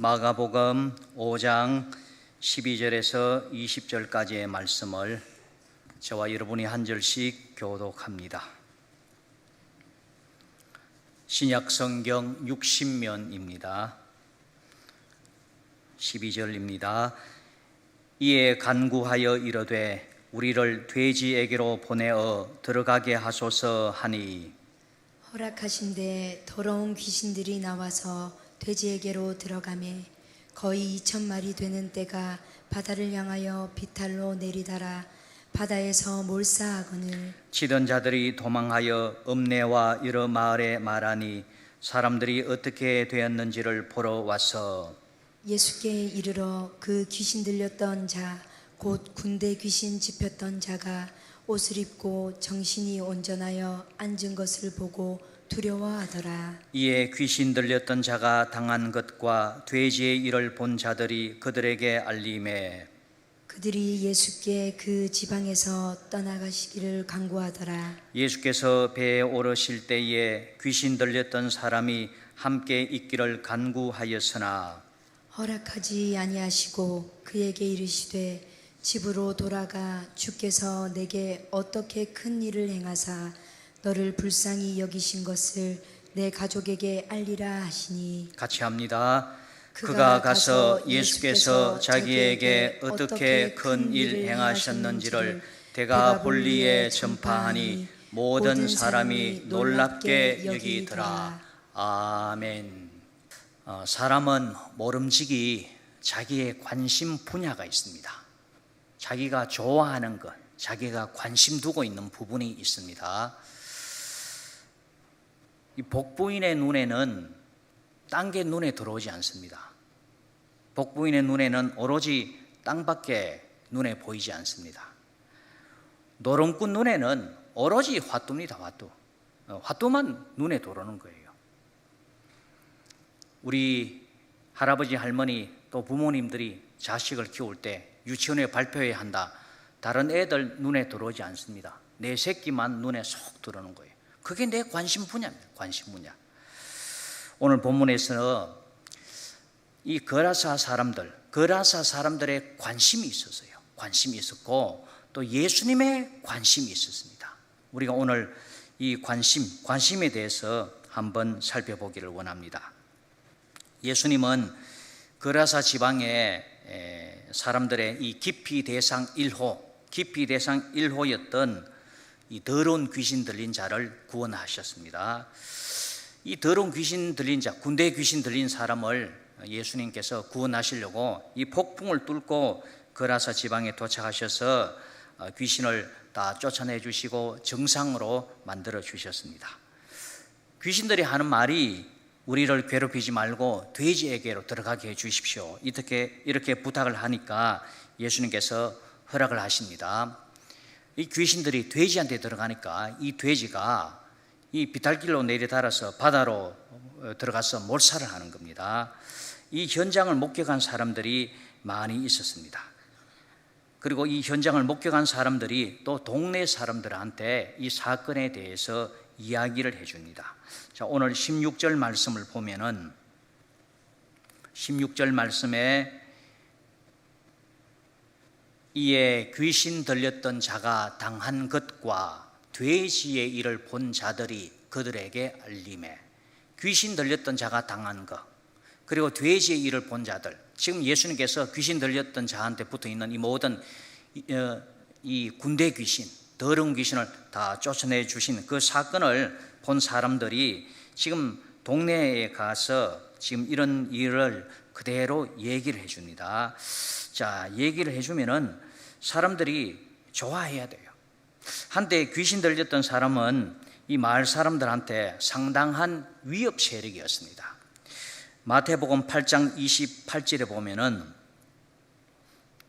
마가복음 5장 12절에서 20절까지의 말씀을 저와 여러분이 한 절씩 교독합니다. 신약 성경 60면입니다. 12절입니다. 이에 간구하여 이르되 우리를 돼지에게로 보내어 들어가게 하소서 하니 허락하신데 더러운 귀신들이 나와서 돼지에게로 들어가매 거의 이천 마리 되는 때가 바다를 향하여 비탈로 내리다라. 바다에서 몰사하거늘 치던 자들이 도망하여 음내와 여러 마을에 말하니 사람들이 어떻게 되었는지를 보러 와서 예수께 이르러 그 귀신 들렸던 자 곧 군대 귀신 집혔던 자가 옷을 입고 정신이 온전하여 앉은 것을 보고 두려워하더라. 이에 귀신 들렸던 자가 당한 것과 돼지의 일을 본 자들이 그들에게 알림해 그들이 예수께 그 지방에서 떠나가시기를 간구하더라. 예수께서 배에 오르실 때에 귀신 들렸던 사람이 함께 있기를 간구하였으나 허락하지 아니하시고 그에게 이르시되 집으로 돌아가 주께서 내게 어떻게 큰 일을 행하사 너를 불쌍히 여기신 것을 내 가족에게 알리라 하시니 같이 합니다. 그가 그가 가서 예수께서 자기에게 어떻게 큰큰일 행하셨는지를 대가 볼리에 전파하니 모든 사람이 놀랍게. 여기더라. 아멘. 어, 사람은 모름지기 자기의 관심 분야가 있습니다. 자기가 좋아하는 것, 자기가 관심 두고 있는 부분이 있습니다. 이 복부인의 눈에는 딴 게 눈에 들어오지 않습니다. 복부인의 눈에는 오로지 땅밖에 눈에 보이지 않습니다. 노름꾼 눈에는 오로지 화두입니다. 화두. 어, 화두만 눈에 들어오는 거예요. 우리 할아버지 할머니 또 부모님들이 자식을 키울 때 유치원에 발표해야 한다. 다른 애들 눈에 들어오지 않습니다. 내 새끼만 눈에 쏙 들어오는 거예요. 그게 내 관심 분야입니다. 관심 분야. 오늘 본문에서는 이 거라사 사람들, 거라사 사람들의 관심이 있었어요. 관심이 있었고 또 예수님의 관심이 있었습니다. 우리가 오늘 이 관심, 관심에 대해서 한번 살펴보기를 원합니다. 예수님은 거라사 지방의 사람들의 이 깊이 대상 1호, 깊이 대상 1호였던 이 더러운 귀신 들린 자를 구원하셨습니다. 이 더러운 귀신 들린 자, 군대 귀신 들린 사람을 예수님께서 구원하시려고 이 폭풍을 뚫고 거라사 지방에 도착하셔서 어, 귀신을 다 쫓아내 주시고 정상으로 만들어 주셨습니다. 귀신들이 하는 말이 우리를 괴롭히지 말고 돼지에게로 들어가게 해 주십시오. 이렇게 이렇게 부탁을 하니까 예수님께서 허락을 하십니다. 이 귀신들이 돼지한테 들어가니까 이 돼지가 이 비탈길로 내려달아서 바다로 어, 들어가서 몰살을 하는 겁니다. 이 현장을 목격한 사람들이 많이 있었습니다. 그리고 이 현장을 목격한 사람들이 또 동네 사람들한테 이 사건에 대해서 이야기를 해줍니다. 자, 오늘 16절 말씀을 보면은 16절 말씀에 이에 귀신 들렸던 자가 당한 것과 돼지의 일을 본 자들이 그들에게 알림해 귀신 들렸던 자가 당한 것 그리고 돼지의 일을 본 자들 지금 예수님께서 귀신 들렸던 자한테 붙어 있는 이 모든 이, 어, 이 군대 귀신 더러운 귀신을 다 쫓아내 주신 그 사건을 본 사람들이 지금 동네에 가서 지금 이런 일을 그대로 얘기를 해줍니다. 자, 얘기를 해주면은 사람들이 좋아해야 돼요. 한때 귀신 들렸던 사람은 이 마을 사람들한테 상당한 위협 세력이었습니다. 마태복음 8장 28절에 보면은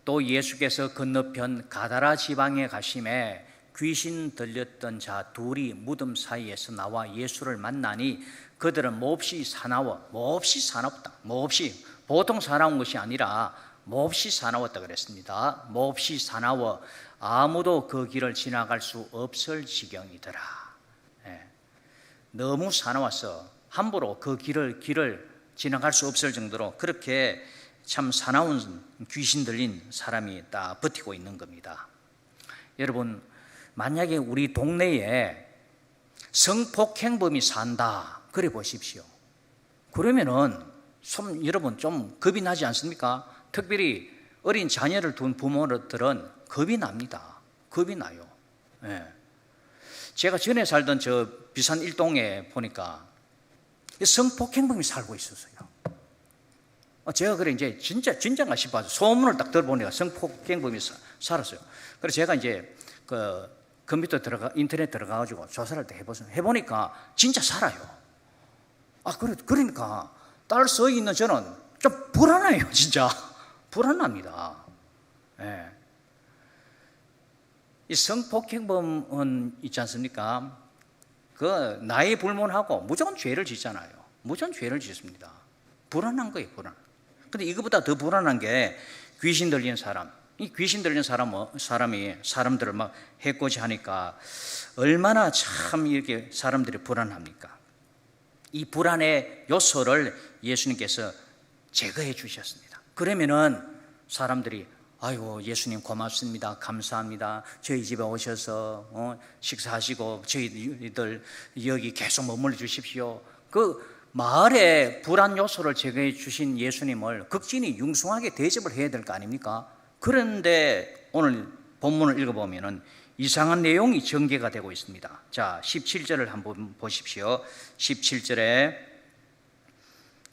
또 예수께서 건너편 가다라 지방에 가심에 귀신 들렸던 자 둘이 무덤 사이에서 나와 예수를 만나니 그들은 몹시 사나워 몹시 사납다 몹시 보통 사나운 것이 아니라 몹시 사나웠다 그랬습니다 몹시 사나워 아무도 그 길을 지나갈 수 없을 지경이더라 예. 너무 사나워서 함부로 그 길을 길을 지나갈 수 없을 정도로 그렇게 참 사나운 귀신 들린 사람이 딱 버티고 있는 겁니다. 여러분, 만약에 우리 동네에 성폭행범이 산다. 그래 보십시오. 그러면은 좀 여러분 좀 겁이 나지 않습니까? 특별히 어린 자녀를 둔 부모들은 겁이 납니다. 겁이 나요. 예. 제가 전에 살던 저 비산 일동에 보니까 성폭행범이 살고 있었어요. 어, 제가 그래 이제 진짜 진짜가 싶어서 소문을 딱 들어보니까 성폭행범이 사, 살았어요. 그래서 제가 이제 그 컴퓨터 들어가 인터넷 들어가가지고 조사를 또 해보서 해보니까 진짜 살아요. 아 그래 그러니까 딸써 있는 저는 좀 불안해요, 진짜 불안합니다. 예. 이 성폭행범은 있지 않습니까? 그 나이 불문하고 무조건 죄를 짓잖아요. 무조건 죄를 짓습니다. 불안한 거예요, 불안. 근데 이거보다 더 불안한 게 귀신 들린 사람. 이 귀신 들린 사람, 사람이 사람들을 막 해코지 하니까 얼마나 참 이렇게 사람들이 불안합니까? 이 불안의 요소를 예수님께서 제거해 주셨습니다. 그러면은 사람들이 아이고 예수님 고맙습니다. 감사합니다. 저희 집에 오셔서 어, 식사하시고 저희들 여기 계속 머물러 주십시오. 그 마을의 불안 요소를 제거해 주신 예수님을 극진히 융숭하게 대접을 해야 될 거 아닙니까? 그런데 오늘 본문을 읽어보면은 이상한 내용이 전개가 되고 있습니다. 자, 17절을 한번 보십시오. 17절에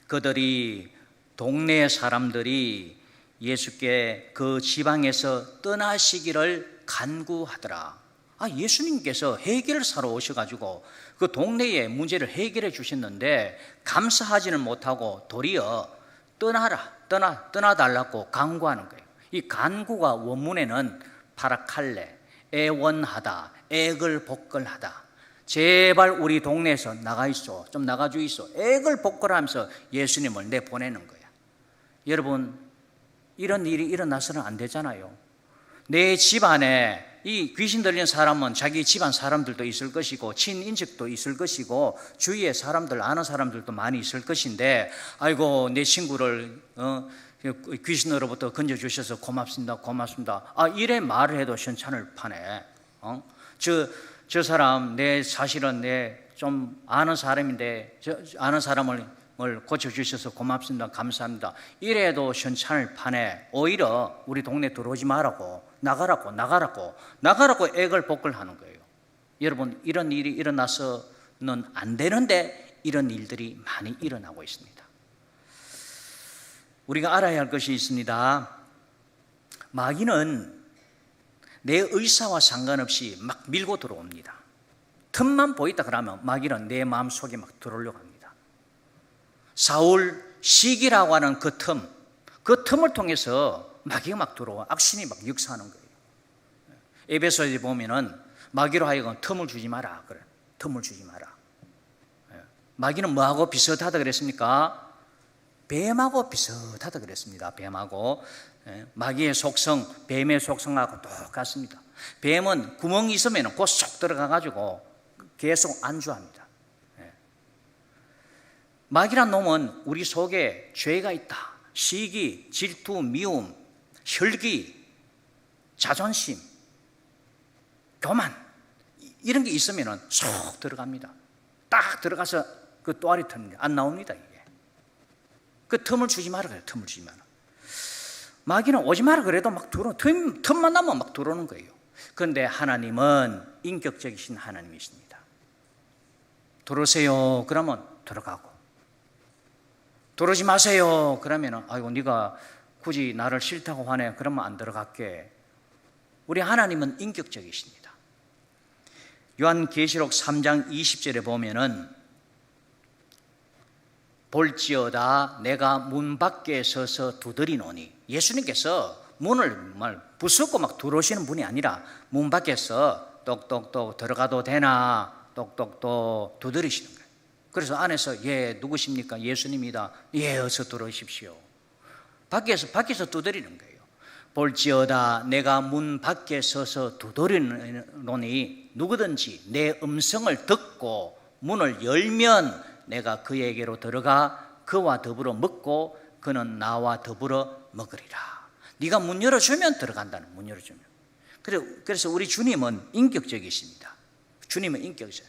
그들이 동네 사람들이 예수께 그 지방에서 떠나시기를 간구하더라. 아, 예수님께서 해결사로 오셔가지고 그 동네의 문제를 해결해 주셨는데 감사하지는 못하고 도리어 떠나라, 떠나, 떠나달라고 간구하는 거예요. 이 간구가 원문에는 파라칼레, 애원하다, 애걸복걸하다. 제발 우리 동네에서 나가 있어, 좀 나가 주이소. 애걸복걸하면서 예수님을 내 보내는 거야. 여러분 이런 일이 일어나서는 안 되잖아요. 내 집안에 이 귀신 들린 사람은 자기 집안 사람들도 있을 것이고 친인척도 있을 것이고 주위에 사람들 아는 사람들도 많이 있을 것인데 아이고 내 친구를 어, 귀신으로부터 건져 주셔서 고맙습니다 고맙습니다 아 이래 말을 해도 현찬을 파네 어? 저, 저 사람 내 사실은 내 좀 아는 사람인데 저, 아는 사람을 고쳐주셔서 고맙습니다. 감사합니다. 이래도 현찬을 파네. 오히려 우리 동네 들어오지 말라고, 나가라고, 나가라고, 나가라고 액을 복을 하는 거예요. 여러분, 이런 일이 일어나서는 안 되는데 이런 일들이 많이 일어나고 있습니다. 우리가 알아야 할 것이 있습니다. 마귀는 내 의사와 상관없이 막 밀고 들어옵니다. 틈만 보이다 그러면 마귀는 내 마음 속에 막 들어오려고 합니다. 사울 시기라고 하는 그 틈, 그 틈을 통해서 마귀가 막 들어와 악신이 막 역사하는 거예요. 에베소에 보면은 마귀로 하여금 틈을 주지 마라 그래. 틈을 주지 마라. 예. 마귀는 뭐하고 비슷하다 그랬습니까? 뱀하고 비슷하다 그랬습니다. 뱀하고 예. 마귀의 속성, 뱀의 속성하고 똑같습니다. 뱀은 구멍이 있으면 곧쏙 들어가 가지고 계속 안주합니다. 마귀란 놈은 우리 속에 죄가 있다. 시기, 질투, 미움, 혈기, 자존심, 교만 이런 게 있으면 쏙 들어갑니다. 딱 들어가서 그 또아리 틈입니다. 안 나옵니다 이게. 그 틈을 주지 마라 그래요. 틈을 주지 마라. 마귀는 오지 마라 그래도 막 들어 틈, 틈만 나면 막 들어오는 거예요. 그런데 하나님은 인격적이신 하나님이십니다. 들어오세요. 그러면 들어가고 들어오지 마세요. 그러면 아이고 네가 굳이 나를 싫다고 하네. 그러면 안 들어갈게. 우리 하나님은 인격적이십니다. 요한 계시록 3장 20절에 보면은 볼지어다 내가 문 밖에 서서 두드리노니 예수님께서 문을 말 부수고 막 들어오시는 분이 아니라 문 밖에서 똑똑똑 들어가도 되나 똑똑똑 두드리시는 거예요. 그래서 안에서 예 누구십니까? 예수님이다. 예 어서 들어오십시오. 밖에서 밖에서 두드리는 거예요. 볼지어다 내가 문 밖에 서서 두드리노니 누구든지 내 음성을 듣고 문을 열면 내가 그에게로 들어가 그와 더불어 먹고 그는 나와 더불어 먹으리라. 네가 문 열어주면 들어간다는 문 열어주면. 그래- 그래서 우리 주님은 인격적이십니다. 주님은 인격적.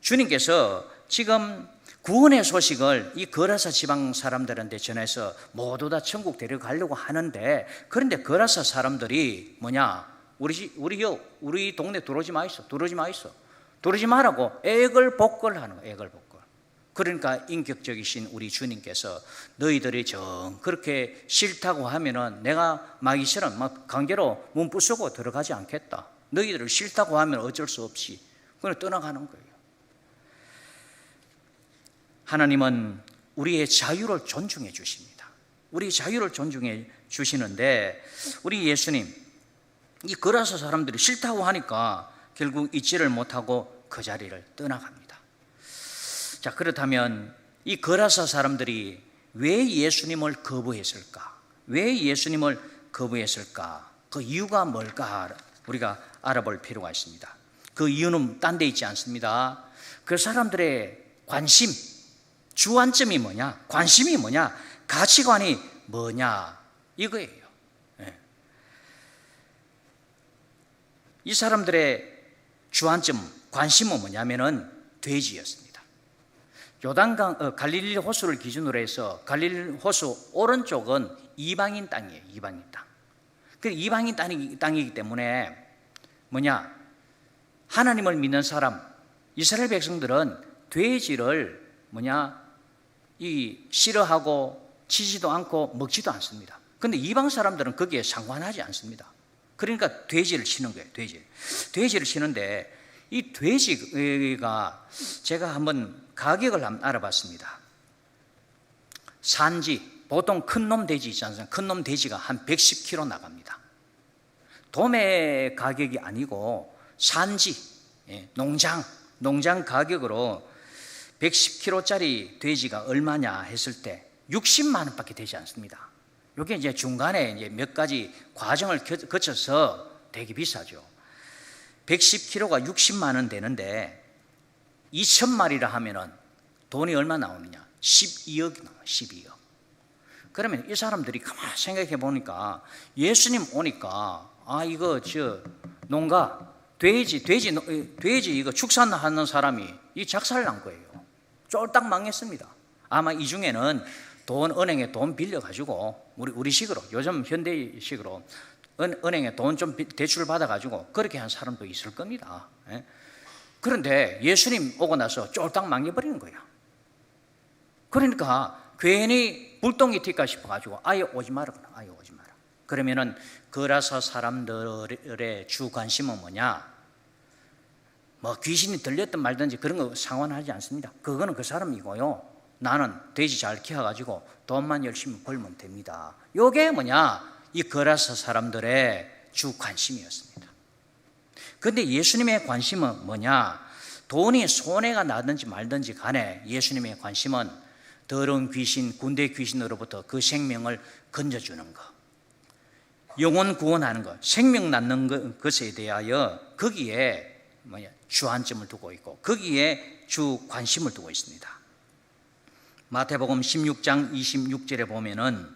주님께서 지금 구원의 소식을 이 거라사 지방 사람들한테 전해서 모두 다 천국 데려가려고 하는데 그런데 거라사 사람들이 뭐냐? 우리 지- 우리요 우리 동네 들어오지 마 있어 들어오지 마 있어. 들어오지 말라고 애걸 복걸 하는 거 애걸 복걸. 그러니까 인격적이신 우리 주님께서 너희들이 정 그렇게 싫다고 하면은 내가 마귀처럼 막 강제로 문 부수고 들어가지 않겠다. 너희들을 싫다고 하면 어쩔 수 없이 그냥 떠나가는 거예요. 하나님은 우리의 자유를 존중해 주십니다. 우리 자유를 존중해 주시는데 우리 예수님 이 거라서 사람들이 싫다고 하니까 결국 잊지를 못하고 그 자리를 떠나갑니다. 자 그렇다면 이 거라사 사람들이 왜 예수님을 거부했을까? 왜 예수님을 거부했을까? 그 이유가 뭘까? 우리가 알아볼 필요가 있습니다. 그 이유는 딴 데 있지 않습니다. 그 사람들의 관심, 주안점이 뭐냐? 관심이 뭐냐? 가치관이 뭐냐? 이거예요. 예. 이 사람들의 주안점, 관심은 뭐냐면은 돼지였습니다. 요단강 어, 갈릴리 호수를 기준으로 해서 갈릴리 호수 오른쪽은 이방인 땅이에요. 이방인 땅. 그 이방인 땅이, 땅이기 때문에 뭐냐? 하나님을 믿는 사람, 이스라엘 백성들은 돼지를 뭐냐? 이 싫어하고 치지도 않고 먹지도 않습니다. 근데 이방 사람들은 거기에 상관하지 않습니다. 그러니까 돼지를 치는 거예요. 돼지. 돼지를 치는데 이 돼지가 제가 한번 가격을 한번 알아봤습니다. 산지 보통 큰 놈 돼지 있지 않습니까? 큰 놈 돼지가 한 110kg 나갑니다. 도매 가격이 아니고 산지 예, 농장 농장 가격으로 110kg짜리 돼지가 얼마냐 했을 때 60만 원밖에 되지 않습니다. 이게 이제 중간에 이제 몇 가지 과정을 겨- 거쳐서 되게 비싸죠. 110kg가 60만 원 되는데 2천 마리라 하면은 돈이 얼마 나오느냐? 12억 나와, 12억. 그러면 이 사람들이 가만 생각해 보니까 예수님 오니까 아 이거 저 농가 돼지 돼지 노- 돼지 이거 축산하는 사람이 이 작살 난 거예요. 쫄딱 망했습니다. 아마 이 중에는 돈 은행에 돈 빌려 가지고 우리 우리식으로 요즘 현대식으로 은, 은행에 돈 좀 대출 받아 가지고 그렇게 한 사람도 있을 겁니다. 예? 그런데 예수님 오고 나서 쫄딱 망해버리는 거야. 그러니까 괜히 불똥이 튈까 싶어가지고 아예 오지 그래. 아예 오지 마라. 그러면은 거라사 사람들의 주 관심은 뭐냐? 뭐 귀신이 들렸든 말든지 그런 거 상관하지 않습니다. 그거는 그 사람이고요. 나는 돼지 잘 키워가지고 돈만 열심히 벌면 됩니다. 요게 뭐냐? 이 거라사 사람들의 주 관심이었습니다. 근데 예수님의 관심은 뭐냐? 돈이 손해가 나든지 말든지 간에 예수님의 관심은 더러운 귀신, 군대 귀신으로부터 그 생명을 건져주는 것. 영혼 구원하는 것, 생명 낳는 것- 것에 대하여 거기에 뭐냐, 주안점을 두고 있고 거기에 주 관심을 두고 있습니다. 마태복음 16장 26절에 보면은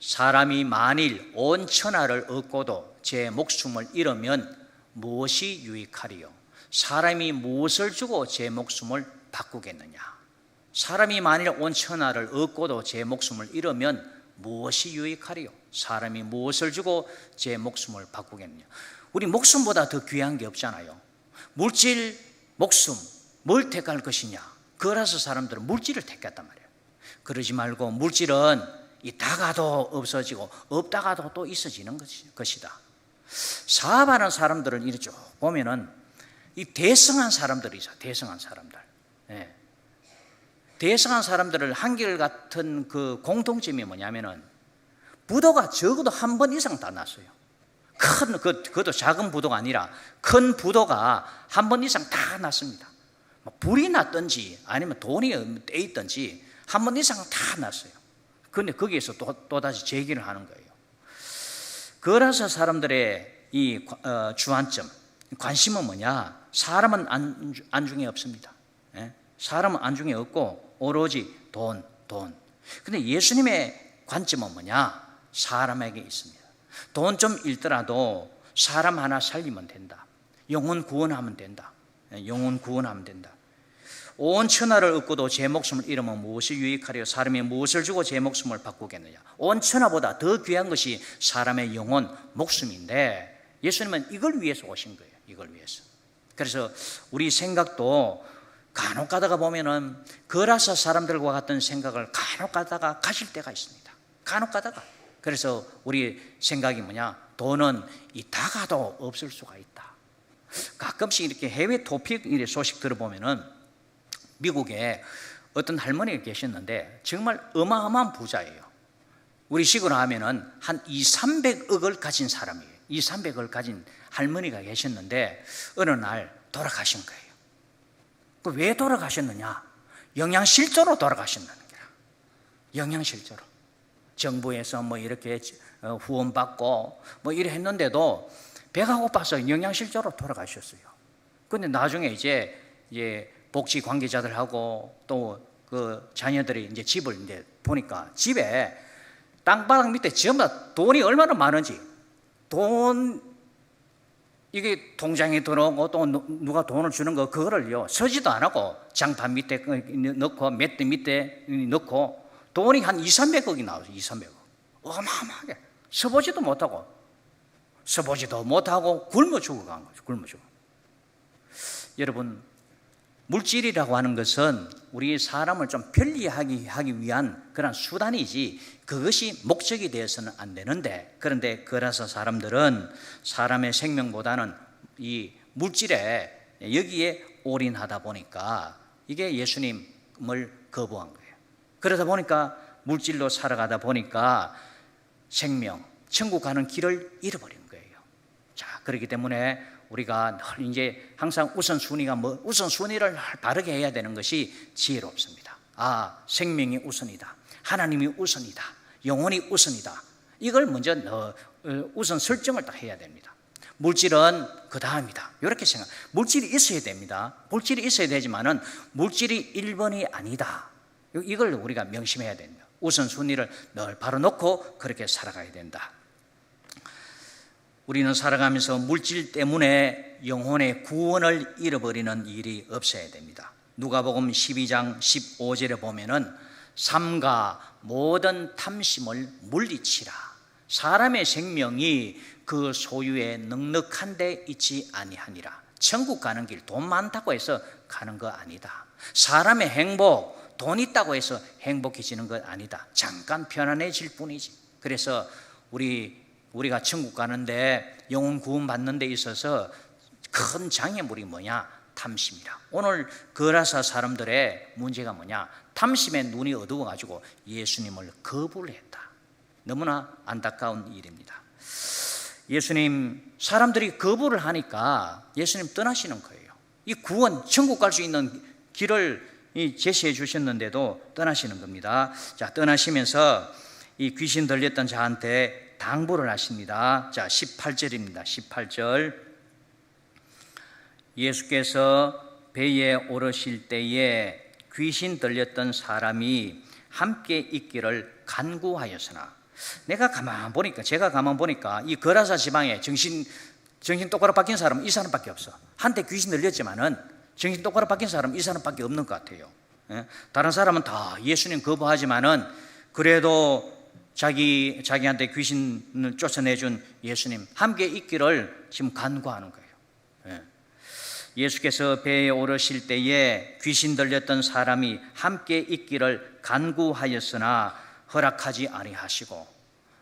사람이 만일 온 천하를 얻고도 제 목숨을 잃으면 무엇이 유익하리요? 사람이 무엇을 주고 제 목숨을 바꾸겠느냐? 사람이 만일 온 천하를 얻고도 제 목숨을 잃으면 무엇이 유익하리요? 사람이 무엇을 주고 제 목숨을 바꾸겠느냐? 우리 목숨보다 더 귀한 게 없잖아요. 물질, 목숨, 뭘 택할 것이냐? 그라서 사람들은 물질을 택했단 말이에요. 그러지 말고 물질은 있다가도 없어지고 없다가도 또 있어지는 것이- 것이다. 사업하는 사람들은 이렇게 쭉 보면은 이 대성한 사람들이죠. 대성한 사람들. 예. 대성한 사람들을 한결같은 그 공통점이 뭐냐면은 부도가 적어도 한 번 이상 다 났어요. 큰, 그, 그것도 작은 부도가 아니라 큰 부도가 한 번 이상 다 났습니다. 뭐 불이 났든지 아니면 돈이 떼 있든지 한 번 이상 다 났어요. 그런데 거기에서 또, 또다시 제기를 하는 거예요. 그라서 사람들의 이 어, 주안점, 관심은 뭐냐? 사람은 안, 안중에 없습니다. 예? 사람은 안중에 없고 오로지 돈, 돈. 근데 예수님의 관점은 뭐냐? 사람에게 있습니다. 돈 좀 잃더라도 사람 하나 살리면 된다. 영혼 구원하면 된다. 예, 영혼 구원하면 된다. 온 천하를 얻고도 제 목숨을 잃으면 무엇이 유익하려 사람이 무엇을 주고 제 목숨을 바꾸겠느냐 온 천하보다 더 귀한 것이 사람의 영혼 목숨인데 예수님은 이걸 위해서 오신 거예요 이걸 위해서 그래서 우리 생각도 간혹 가다가 보면은 거라사 사람들과 같은 생각을 간혹 가다가 가실 때가 있습니다 간혹 가다가 그래서 우리 생각이 뭐냐 돈은 있다가도 없을 수가 있다 가끔씩 이렇게 해외 토픽 소식 들어보면은 미국에 어떤 할머니가 계셨는데 정말 어마어마한 부자예요. 우리 식으로 하면은 한 2, 300억을 가진 사람이에요. 2, 300억을 가진 할머니가 계셨는데 어느 날 돌아가신 거예요. 그 왜 돌아가셨느냐? 영양실조로 돌아가셨다는 거야. 영양실조로. 정부에서 뭐 이렇게 어, 후원받고 뭐 이래 했는데도 배가 고파서 영양실조로 돌아가셨어요. 근데 나중에 이제 이제 복지 관계자들하고 또 그 자녀들이 이제 집을 이제 보니까 집에 땅바닥 밑에 전부 다 돈이 얼마나 많은지 돈 이게 통장에 들어오고 또 누가 돈을 주는 거 그거를요 서지도 안 하고 장판 밑에 넣고 맷대 밑에 넣고 돈이 한 2, 300억이 나오죠 2, 300억. 어마어마하게. 서보지도 못하고 서보지도 못하고 굶어 죽어간 거죠 굶어 죽어. 여러분 물질이라고 하는 것은 우리 사람을 좀 편리하게 하기 위한 그런 수단이지 그것이 목적이 되어서는 안 되는데 그런데 그래서 사람들은 사람의 생명보다는 이 물질에 여기에 올인하다 보니까 이게 예수님을 거부한 거예요. 그러다 보니까 물질로 살아가다 보니까 생명, 천국 가는 길을 잃어버린 거예요. 자, 그렇기 때문에 우리가 늘 이제 항상 우선순위가 뭐 우선순위를 바르게 해야 되는 것이 지혜롭습니다. 아, 생명이 우선이다. 하나님이 우선이다. 영혼이 우선이다. 이걸 먼저 어, 우선 설정을 딱 해야 됩니다. 물질은 그 다음이다. 이렇게 생각. 물질이 있어야 됩니다. 물질이 있어야 되지만은 물질이 1번이 아니다. 이걸 우리가 명심해야 됩니다. 우선순위를 늘 바로 놓고 그렇게 살아가야 된다. 우리는 살아가면서 물질 때문에 영혼의 구원을 잃어버리는 일이 없어야 됩니다. 누가복음 12장 15절에 보면은 삼가 모든 탐심을 물리치라. 사람의 생명이 그 소유에 넉넉한 데 있지 아니하니라. 천국 가는 길 돈 많다고 해서 가는 거 아니다. 사람의 행복 돈 있다고 해서 행복해지는 것 아니다. 잠깐 편안해질 뿐이지. 그래서 우리 우리가 천국 가는데 영혼 구원 받는 데 있어서 큰 장애물이 뭐냐? 탐심이라. 오늘 거라사 사람들의 문제가 뭐냐? 탐심의 눈이 어두워 가지고 예수님을 거부를 했다. 너무나 안타까운 일입니다. 예수님 사람들이 거부를 하니까 예수님 떠나시는 거예요. 이 구원 천국 갈 수 있는 길을 제시해 주셨는데도 떠나시는 겁니다. 자, 떠나시면서 이 귀신 들렸던 자한테 당부를 하십니다. 자, 18절입니다. 18절. 예수께서 배에 오르실 때에 귀신 들렸던 사람이 함께 있기를 간구하였으나 내가 가만 보니까 제가 가만 보니까 이 거라사 지방에 정신 정신 똑바로 바뀐 사람은 이 사람밖에 없어. 한때 귀신 들렸지만은 정신 똑바로 바뀐 사람은 이 사람밖에 없는 것 같아요. 예? 다른 사람은 다 예수님 거부하지만은 그래도 자기 자기한테 귀신을 쫓아내준 예수님 함께 있기를 지금 간구하는 거예요. 예. 예수께서 배에 오르실 때에 귀신 들렸던 사람이 함께 있기를 간구하였으나 허락하지 아니하시고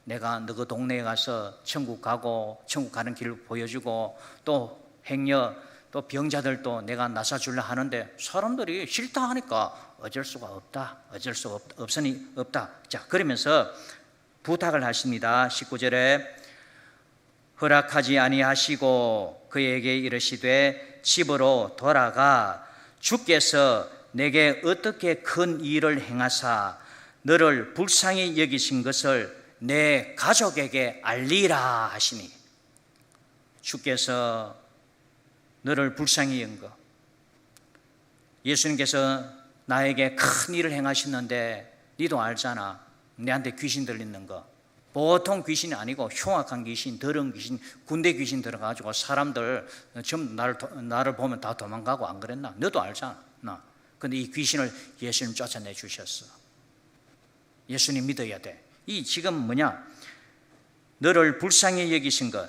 내가 너그 동네에 가서 천국 가고 천국 가는 길을 보여주고 또 행여 또 병자들도 내가 나사 줄라 하는데 사람들이 싫다 하니까 어쩔 수가 없다. 어쩔 수가 없, 없으니 없다. 자, 그러면서 부탁을 하십니다. 19절에 허락하지 아니하시고 그에게 이르시되 집으로 돌아가 주께서 내게 어떻게 큰 일을 행하사 너를 불쌍히 여기신 것을 내 가족에게 알리라 하시니 주께서 너를 불쌍히 연 것. 예수님께서 나에게 큰 일을 행하셨는데 니도 알잖아. 내한테 귀신 들리는 거. 보통 귀신이 아니고 흉악한 귀신, 더러운 귀신, 군대 귀신 들어가지고 사람들 전부 나를, 도- 나를 보면 다 도망가고 안 그랬나? 너도 알잖아. 나. 근데 이 귀신을 예수님 쫓아내 주셨어. 예수님 믿어야 돼. 이 지금 뭐냐? 너를 불쌍히 여기신 것,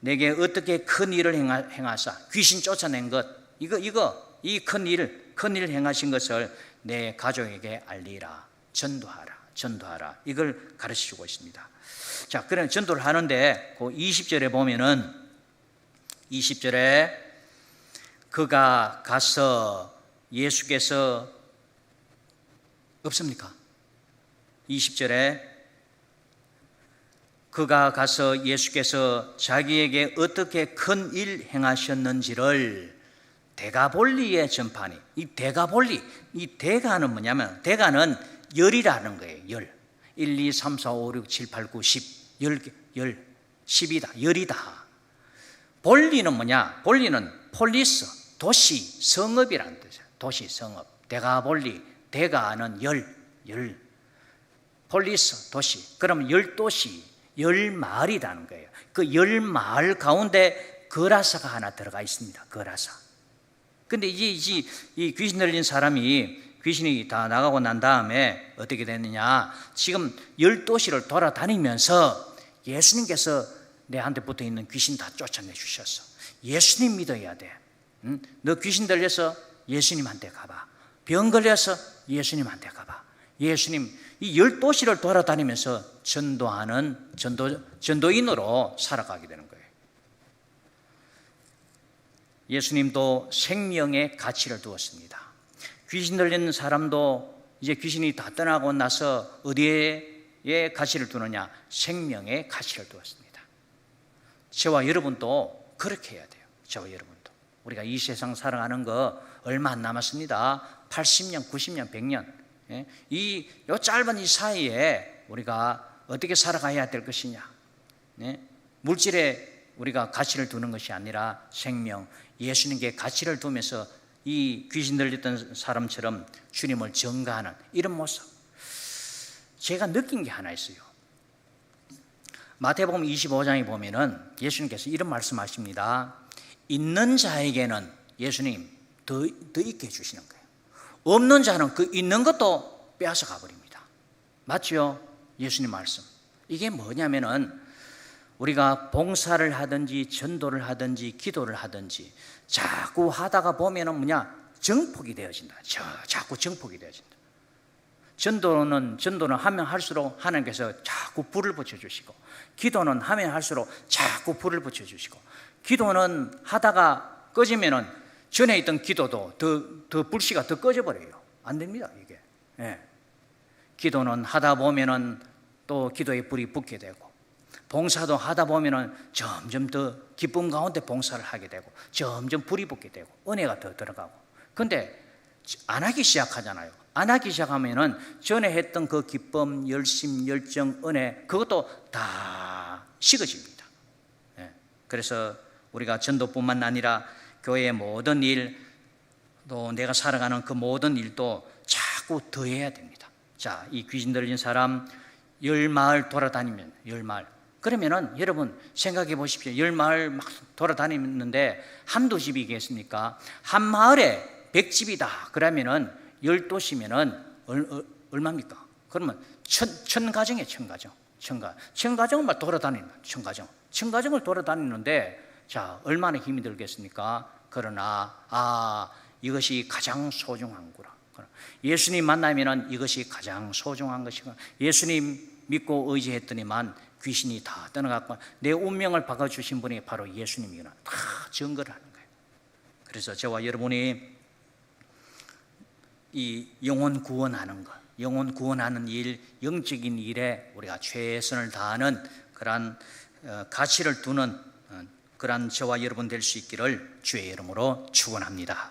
내게 어떻게 큰 일을 행하, 행하 사 귀신 쫓아낸 것, 이거 이거 이 큰 일, 큰 일을 행하신 것을 내 가족에게 알리라, 전도하라, 전도하라. 이걸 가르치고 있습니다. 자, 그럼 전도를 하는데 그 20절에 보면은 20절에 그가 가서 예수께서 없습니까? 20절에 그가 가서 예수께서 자기에게 어떻게 큰 일 행하셨는지를 대가볼리에 전파니 이 대가볼리 이 대가는 뭐냐면 대가는 열이라는 거예요 열. 1, 2, 3, 4, 5, 6, 7, 8, 9, 10 열, 열. 10이다 열이다. 볼리는 뭐냐? 볼리는 폴리스 도시 성읍이라는 뜻이에요 도시 성읍. 대가볼리 대가는 열, 열. 폴리스 도시. 그러면 열 도시 열 마을이라는 거예요. 그 열 마을 가운데 거라사가 하나 들어가 있습니다. 거라사. 근데 이제 이제 이 귀신 들린 사람이 귀신이 다 나가고 난 다음에 어떻게 됐느냐? 지금 열 도시를 돌아다니면서 예수님께서 내한테 붙어 있는 귀신 다 쫓아내 주셨어 예수님 믿어야 돼. 응? 너 귀신 들려서 예수님한테 가봐. 병 걸려서 예수님한테 가봐 예수님 이 열 도시를 돌아다니면서 전도하는 전도 전도인으로 살아가게 되는 거예요. 예수님도 생명의 가치를 두었습니다. 귀신 들리는 사람도 이제 귀신이 다 떠나고 나서 어디에 가치를 두느냐? 생명의 가치를 두었습니다. 저와 여러분도 그렇게 해야 돼요. 저와 여러분도. 우리가 이 세상 살아가는 거 얼마 안 남았습니다. 80년, 90년, 100년. 예? 이, 요 짧은 이 사이에 우리가 어떻게 살아가야 될 것이냐. 예? 물질에 우리가 가치를 두는 것이 아니라 생명, 예수님께 가치를 두면서 이 귀신 들렸던 사람처럼 주님을 증가하는 이런 모습. 제가 느낀 게 하나 있어요. 마태복음 25장에 보면은 예수님께서 이런 말씀하십니다. 있는 자에게는 예수님 더, 더 있게 해주시는 거예요. 없는 자는 그 있는 것도 빼앗아 가버립니다. 맞죠? 예수님 말씀. 이게 뭐냐면은 우리가 봉사를 하든지 전도를 하든지 기도를 하든지 자꾸 하다가 보면은 뭐냐 정폭이 되어진다. 저, 자꾸 정폭이 되어진다. 전도는 전도는 하면 할수록 하나님께서 자꾸 불을 붙여 주시고 기도는 하면 할수록 자꾸 불을 붙여 주시고 기도는 하다가 꺼지면은 전에 있던 기도도 더, 더 불씨가 더 꺼져 버려요. 안 됩니다, 이게. 예. 기도는 하다 보면은 또 기도의 불이 붙게 되고 봉사도 하다 보면은 점점 더 기쁨 가운데 봉사를 하게 되고 점점 불이 붙게 되고 은혜가 더 들어가고 근데 안 하기 시작하잖아요. 안 하기 시작하면은 전에 했던 그 기쁨, 열심, 열정, 은혜 그것도 다 식어집니다. 예. 그래서 우리가 전도뿐만 아니라 교회의 모든 일, 또 내가 살아가는 그 모든 일도 자꾸 더해야 됩니다. 자, 이 귀신 들린 사람 열 마을 돌아다니면 열 마을 그러면은 여러분 생각해 보십시오. 열 마을 막 돌아다니는데 한두 집이겠습니까? 한 마을에 백 집이다. 그러면은 열 도시면은 얼, 얼마입니까? 그러면 천, 천 가정에 천 가정. 천 가, 천 가정을 돌아다니는 천 가정. 천 가정을 돌아다니는데 자, 얼마나 힘이 들겠습니까? 그러나 아, 이것이 가장 소중한구나. 예수님 만나면은 이것이 가장 소중한 것이고 예수님 믿고 의지했더니만 귀신이 다 떠나갔고 내 운명을 바꿔주신 분이 바로 예수님이구나 다 증거를 하는 거예요. 그래서 저와 여러분이 이 영혼 구원하는 것, 영혼 구원하는 일, 영적인 일에 우리가 최선을 다하는 그러한 어, 가치를 두는 어, 그러한 저와 여러분 될 수 있기를 주의 이름으로 축원합니다.